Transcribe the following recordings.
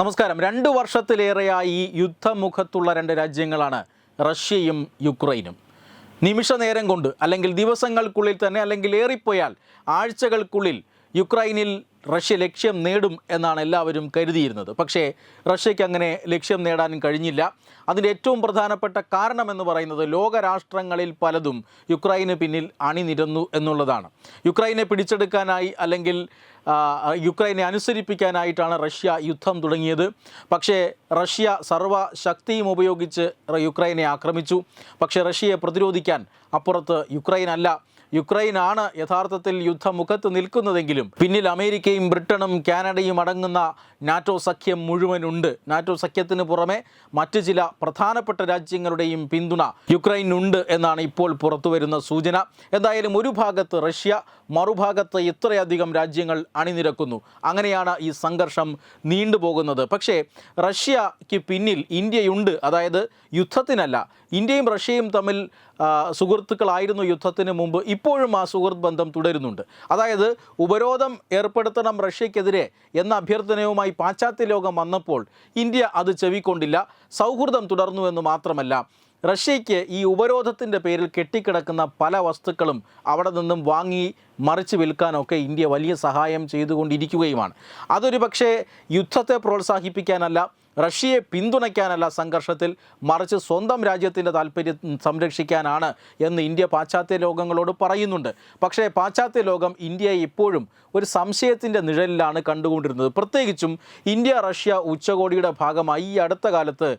നമസ്കാരം രണ്ട് വർഷത്തിലേറെയായി യുദ്ധമുഖത്തുള്ള രണ്ട് രാജ്യങ്ങളാണ് റഷ്യയും യുക്രൈനും നിമിഷ നേരം കൊണ്ട് അല്ലെങ്കിൽ ദിവസങ്ങൾക്കുള്ളിൽ തന്നെ അല്ലെങ്കിൽ ഏറിപ്പോയാൽ ആഴ്ചകൾക്കുള്ളിൽ യുക്രൈനിൽ റഷ്യ ലക്ഷ്യം നേടും എന്നാണ് എല്ലാവരും കരുതിയിരുന്നത് പക്ഷേ റഷ്യയ്ക്ക് അങ്ങനെ ലക്ഷ്യം നേടാൻ കഴിഞ്ഞില്ല അതിൻ്റെ ഏറ്റവും പ്രധാനപ്പെട്ട കാരണമെന്ന് പറയുന്നത് ലോകരാഷ്ട്രങ്ങളിൽ പലതും യുക്രൈന് പിന്നിൽ അണിനിരന്നു എന്നുള്ളതാണ് യുക്രൈനെ പിടിച്ചെടുക്കാനായി അല്ലെങ്കിൽ യുക്രൈനെ അനുസരിപ്പിക്കാനായിട്ടാണ് റഷ്യ യുദ്ധം തുടങ്ങിയത് പക്ഷേ റഷ്യ ശക്തിയും ഉപയോഗിച്ച് യുക്രൈനെ ആക്രമിച്ചു പക്ഷേ റഷ്യയെ പ്രതിരോധിക്കാൻ അപ്പുറത്ത് യുക്രൈൻ അല്ല യുക്രൈനാണ് യഥാർത്ഥത്തിൽ യുദ്ധമുഖത്ത് നിൽക്കുന്നതെങ്കിലും പിന്നിൽ അമേരിക്കയും ബ്രിട്ടനും കാനഡയും അടങ്ങുന്ന നാറ്റോ സഖ്യം മുഴുവനുണ്ട് നാറ്റോ സഖ്യത്തിന് പുറമെ മറ്റ് ചില പ്രധാനപ്പെട്ട രാജ്യങ്ങളുടെയും പിന്തുണ യുക്രൈനുണ്ട് എന്നാണ് ഇപ്പോൾ പുറത്തുവരുന്ന സൂചന എന്തായാലും ഒരു ഭാഗത്ത് റഷ്യ മറുഭാഗത്ത് ഇത്രയധികം രാജ്യങ്ങൾ അണിനിരക്കുന്നു അങ്ങനെയാണ് ഈ സംഘർഷം നീണ്ടുപോകുന്നത് പക്ഷേ റഷ്യക്ക് പിന്നിൽ ഇന്ത്യയുണ്ട് അതായത് യുദ്ധത്തിനല്ല ഇന്ത്യയും റഷ്യയും തമ്മിൽ സുഹൃത്തുക്കളായിരുന്നു യുദ്ധത്തിന് മുമ്പ് ഇപ്പോഴും ആ സുഹൃത്ത് ബന്ധം തുടരുന്നുണ്ട് അതായത് ഉപരോധം ഏർപ്പെടുത്തണം റഷ്യക്കെതിരെ എന്ന അഭ്യർത്ഥനയുമായി പാശ്ചാത്യ ലോകം വന്നപ്പോൾ ഇന്ത്യ അത് ചെവിക്കൊണ്ടില്ല സൗഹൃദം തുടർന്നു എന്ന് മാത്രമല്ല റഷ്യയ്ക്ക് ഈ ഉപരോധത്തിൻ്റെ പേരിൽ കെട്ടിക്കിടക്കുന്ന പല വസ്തുക്കളും അവിടെ നിന്നും വാങ്ങി മറിച്ച് വിൽക്കാനൊക്കെ ഇന്ത്യ വലിയ സഹായം ചെയ്തുകൊണ്ടിരിക്കുകയുമാണ് അതൊരു പക്ഷേ യുദ്ധത്തെ പ്രോത്സാഹിപ്പിക്കാനല്ല റഷ്യയെ പിന്തുണയ്ക്കാനല്ല സംഘർഷത്തിൽ മറിച്ച് സ്വന്തം രാജ്യത്തിൻ്റെ താല്പര്യം സംരക്ഷിക്കാനാണ് എന്ന് ഇന്ത്യ പാശ്ചാത്യ ലോകങ്ങളോട് പറയുന്നുണ്ട് പക്ഷേ പാശ്ചാത്യ ലോകം ഇന്ത്യയെ ഇപ്പോഴും ഒരു സംശയത്തിൻ്റെ നിഴലിലാണ് കണ്ടുകൊണ്ടിരുന്നത് പ്രത്യേകിച്ചും ഇന്ത്യ റഷ്യ ഉച്ചകോടിയുടെ ഭാഗമായി ഈ അടുത്ത കാലത്ത്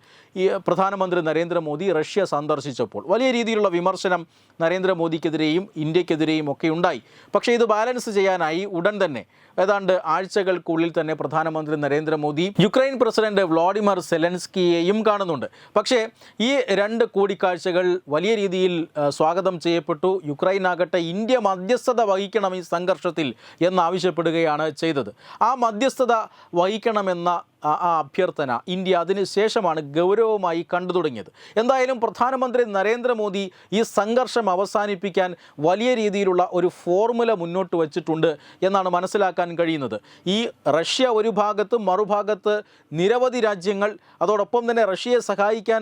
ഈ പ്രധാനമന്ത്രി നരേന്ദ്രമോദി റഷ്യ സന്ദർശിച്ചപ്പോൾ വലിയ രീതിയിലുള്ള വിമർശനം നരേന്ദ്രമോദിക്കെതിരെയും ഇന്ത്യക്കെതിരെയും ഒക്കെ ഉണ്ടായി പക്ഷേ ഇത് ബാലൻസ് ചെയ്യാനായി ഉടൻ തന്നെ ഏതാണ്ട് ആഴ്ചകൾക്കുള്ളിൽ തന്നെ പ്രധാനമന്ത്രി നരേന്ദ്രമോദി യുക്രൈൻ പ്രസിഡന്റ് വ്ളോ വ്ളാഡിമർ സെലൻസ്കിയെയും കാണുന്നുണ്ട് പക്ഷേ ഈ രണ്ട് കൂടിക്കാഴ്ചകൾ വലിയ രീതിയിൽ സ്വാഗതം ചെയ്യപ്പെട്ടു യുക്രൈൻ ആകട്ടെ ഇന്ത്യ മധ്യസ്ഥത വഹിക്കണം ഈ സംഘർഷത്തിൽ എന്നാവശ്യപ്പെടുകയാണ് ചെയ്തത് ആ മധ്യസ്ഥത വഹിക്കണമെന്ന ആ അഭ്യർത്ഥന ഇന്ത്യ അതിനുശേഷമാണ് ഗൗരവമായി കണ്ടു തുടങ്ങിയത് എന്തായാലും പ്രധാനമന്ത്രി നരേന്ദ്രമോദി ഈ സംഘർഷം അവസാനിപ്പിക്കാൻ വലിയ രീതിയിലുള്ള ഒരു ഫോർമുല മുന്നോട്ട് വച്ചിട്ടുണ്ട് എന്നാണ് മനസ്സിലാക്കാൻ കഴിയുന്നത് ഈ റഷ്യ ഒരു ഭാഗത്ത് മറുഭാഗത്ത് നിരവധി രാജ്യങ്ങൾ അതോടൊപ്പം തന്നെ റഷ്യയെ സഹായിക്കാൻ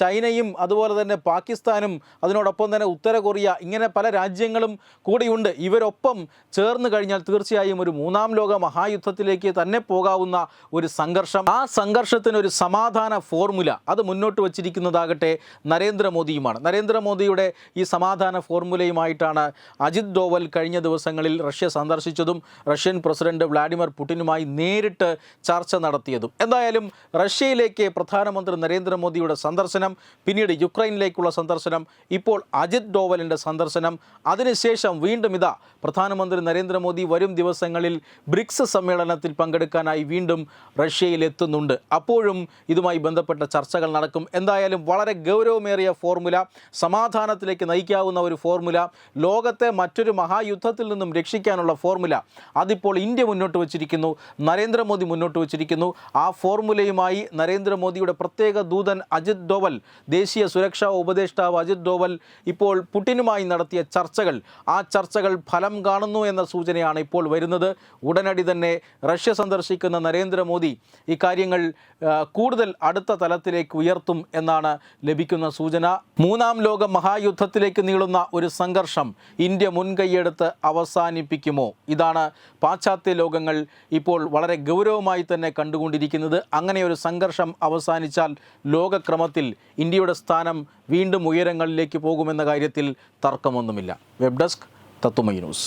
ചൈനയും അതുപോലെ തന്നെ പാകിസ്ഥാനും അതിനോടൊപ്പം തന്നെ ഉത്തര കൊറിയ ഇങ്ങനെ പല രാജ്യങ്ങളും കൂടിയുണ്ട് ഇവരൊപ്പം ചേർന്ന് കഴിഞ്ഞാൽ തീർച്ചയായും ഒരു മൂന്നാം ലോക മഹായുദ്ധത്തിലേക്ക് തന്നെ പോകാവുന്ന ഒരു സംഘർഷം ആ സംഘർഷത്തിനൊരു സമാധാന ഫോർമുല അത് മുന്നോട്ട് വച്ചിരിക്കുന്നതാകട്ടെ നരേന്ദ്രമോദിയുമാണ് നരേന്ദ്രമോദിയുടെ ഈ സമാധാന ഫോർമുലയുമായിട്ടാണ് അജിത് ഡോവൽ കഴിഞ്ഞ ദിവസങ്ങളിൽ റഷ്യ സന്ദർശിച്ചതും റഷ്യൻ പ്രസിഡന്റ് വ്ളാഡിമിർ പുടിനുമായി നേരിട്ട് ചർച്ച നടത്തിയതും എന്തായാലും റഷ്യയിലേക്ക് പ്രധാനമന്ത്രി നരേന്ദ്രമോദിയുടെ സന്ദർശനം പിന്നീട് യുക്രൈനിലേക്കുള്ള സന്ദർശനം ഇപ്പോൾ അജിത് ഡോവലിൻ്റെ സന്ദർശനം അതിനുശേഷം വീണ്ടും ഇതാ പ്രധാനമന്ത്രി നരേന്ദ്രമോദി വരും ദിവസങ്ങളിൽ ബ്രിക്സ് സമ്മേളനത്തിൽ പങ്കെടുക്കാനായി വീണ്ടും റഷ്യയിലെത്തുന്നുണ്ട് എത്തുന്നുണ്ട് അപ്പോഴും ഇതുമായി ബന്ധപ്പെട്ട ചർച്ചകൾ നടക്കും എന്തായാലും വളരെ ഗൗരവമേറിയ ഫോർമുല സമാധാനത്തിലേക്ക് നയിക്കാവുന്ന ഒരു ഫോർമുല ലോകത്തെ മറ്റൊരു മഹായുദ്ധത്തിൽ നിന്നും രക്ഷിക്കാനുള്ള ഫോർമുല അതിപ്പോൾ ഇന്ത്യ മുന്നോട്ട് വച്ചിരിക്കുന്നു നരേന്ദ്രമോദി മുന്നോട്ട് വച്ചിരിക്കുന്നു ആ ഫോർമുലയുമായി നരേന്ദ്രമോദിയുടെ പ്രത്യേക ദൂതൻ അജിത് ഡോവൽ ദേശീയ സുരക്ഷാ ഉപദേഷ്ടാവ് അജിത് ഡോവൽ ഇപ്പോൾ പുടിനുമായി നടത്തിയ ചർച്ചകൾ ആ ചർച്ചകൾ ഫലം കാണുന്നു എന്ന സൂചനയാണ് ഇപ്പോൾ വരുന്നത് ഉടനടി തന്നെ റഷ്യ സന്ദർശിക്കുന്ന നരേന്ദ്രമോദി ഇക്കാര്യങ്ങൾ കൂടുതൽ അടുത്ത തലത്തിലേക്ക് ഉയർത്തും എന്നാണ് ലഭിക്കുന്ന സൂചന മൂന്നാം ലോക മഹായുദ്ധത്തിലേക്ക് നീളുന്ന ഒരു സംഘർഷം ഇന്ത്യ മുൻകൈയെടുത്ത് അവസാനിപ്പിക്കുമോ ഇതാണ് പാശ്ചാത്യ ലോകങ്ങൾ ഇപ്പോൾ വളരെ ഗൗരവമായി തന്നെ കണ്ടുകൊണ്ടിരിക്കുന്നത് അങ്ങനെ ഒരു സംഘർഷം അവസാനിച്ചാൽ ലോകക്രമത്തിൽ ഇന്ത്യയുടെ സ്ഥാനം വീണ്ടും ഉയരങ്ങളിലേക്ക് പോകുമെന്ന കാര്യത്തിൽ തർക്കമൊന്നുമില്ല വെബ് ഡെസ്ക് തത്തുമൈ news